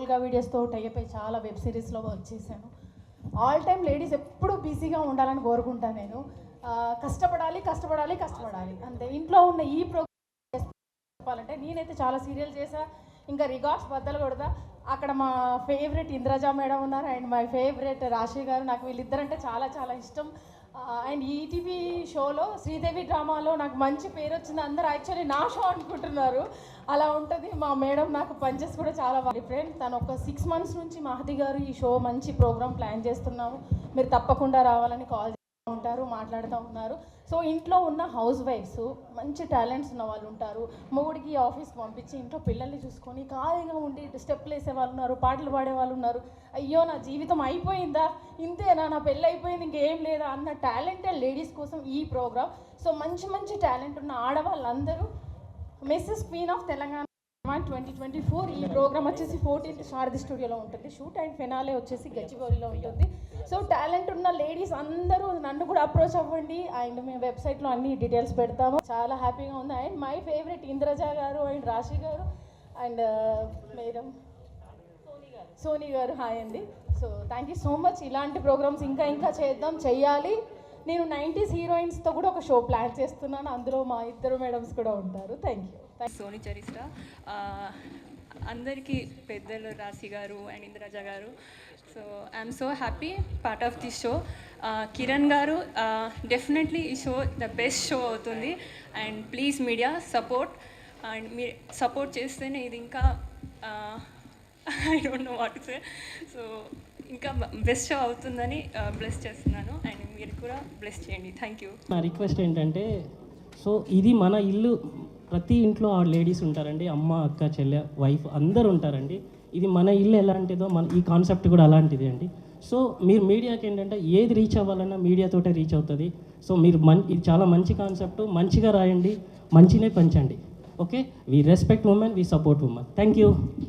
ఓల్గా వీడియోస్తో టైప్ అయిపోయి చాలా వెబ్ సిరీస్లో వచ్చేసాను ఆల్ టైమ్ లేడీస్ ఎప్పుడూ బిజీగా ఉండాలని కోరుకుంటాను నేను. కష్టపడాలి కష్టపడాలి కష్టపడాలి. అంతే. ఇంట్లో ఉన్న ఈ ప్రోగ్రామ్ చెప్పాలంటే నేనైతే చాలా సీరియల్ చేసా ఇంకా రికార్డ్స్ బద్దలు కొడతా. అక్కడ మా ఫేవరెట్ ఇంద్రజా మేడం ఉన్నారు. And my favourite Rashi garu. నాకు వీళ్ళిద్దరంటే చాలా చాలా ఇష్టం. అండ్ ఈటీవీ షోలో శ్రీదేవి డ్రామాలో నాకు మంచి పేరు వచ్చింది. అందరూ యాక్చువల్లీ నా షో అనుకుంటున్నారు. అలా ఉంటుంది. మా మేడం నాకు పంచెస్ కూడా చాలా బాగా తను ఒక సిక్స్ మంత్స్ నుంచి మహతి గారు ఈ షో మంచి ప్రోగ్రామ్ ప్లాన్ చేస్తున్నాము. మీరు తప్పకుండా రావాలని కాల్ ఉంటారు మాట్లాడుతూ ఉన్నారు. సో ఇంట్లో ఉన్న హౌస్ వైఫ్స్ మంచి టాలెంట్స్ ఉన్న వాళ్ళు ఉంటారు. మొగుడికి ఆఫీస్కి పంపించి ఇంట్లో పిల్లల్ని చూసుకొని ఖాళీగా ఉండి స్టెప్లు వేసే వాళ్ళు ఉన్నారు పాటలు పాడే వాళ్ళు ఉన్నారు. అయ్యో నా జీవితం అయిపోయిందా? ఇంతేనా? నా పెళ్ళి అయిపోయింది ఇంకేం లేదా? అన్న టాలెంటెడ్ లేడీస్ కోసం ఈ ప్రోగ్రామ్. సో మంచి మంచి టాలెంట్ ఉన్న ఆడవాళ్ళందరూ Mrs queen of Telangana twenty twenty four ఈ ప్రోగ్రామ్ వచ్చేసి ఫోర్టీన్త్ శారది స్టూడియోలో ఉంటుంది. షూట్ అండ్ ఫెనాలే వచ్చేసి గచ్చిబౌలిలో ఉంటుంది. సో టాలెంట్ ఉన్న లేడీస్ అందరూ నన్ను కూడా అప్రోచ్ అవ్వండి. అండ్ మేము వెబ్సైట్లో అన్ని డీటెయిల్స్ పెడతాము. చాలా హ్యాపీగా ఉంది. And my favourite Indraja garu and Rashi garu and uh, madam Soni garu. Hi అండి. So thank you so much ఇలాంటి ప్రోగ్రామ్స్ ఇంకా ఇంకా చేద్దాం. చెయ్యాలి. నేను నైంటీస్ హీరోయిన్స్తో కూడా ఒక షో ప్లాన్ చేస్తున్నాను. అందులో మా ఇద్దరు మేడమ్స్ కూడా ఉంటారు. Thank you. సోని చరిష్ట అందరికీ పెద్దలు రాశి garu and Indraja garu. So I'm so happy part of the show. Kiran garu definitely ఈ షో ద బెస్ట్ షో అవుతుంది. And please media support. And మీరు సపోర్ట్ చేస్తేనే ఇది ఇంకా I don't know what say. So ఇంకా best show అవుతుందని bless చేస్తున్నాను. And మీరు కూడా బ్లెస్ చేయండి. థ్యాంక్ యూ నా రిక్వెస్ట్ ఏంటంటే సో ఇది మన ఇల్లు ప్రతి ఇంట్లో ఆ లేడీస్ ఉంటారండి అమ్మ అక్క చెల్లె వైఫ్ అందరు ఉంటారండి. ఇది మన ఇల్లు ఎలాంటిదో మన ఈ కాన్సెప్ట్ కూడా అలాంటిది అండి. సో మీరు మీడియాకి ఏంటంటే ఏది రీచ్ అవ్వాలన్నా మీడియాతోటే రీచ్ అవుతుంది. సో మీరు మన్ ఇది చాలా మంచి కాన్సెప్ట్ మంచిగా రాయండి మంచినే పంచండి. Okay we respect women we support women thank you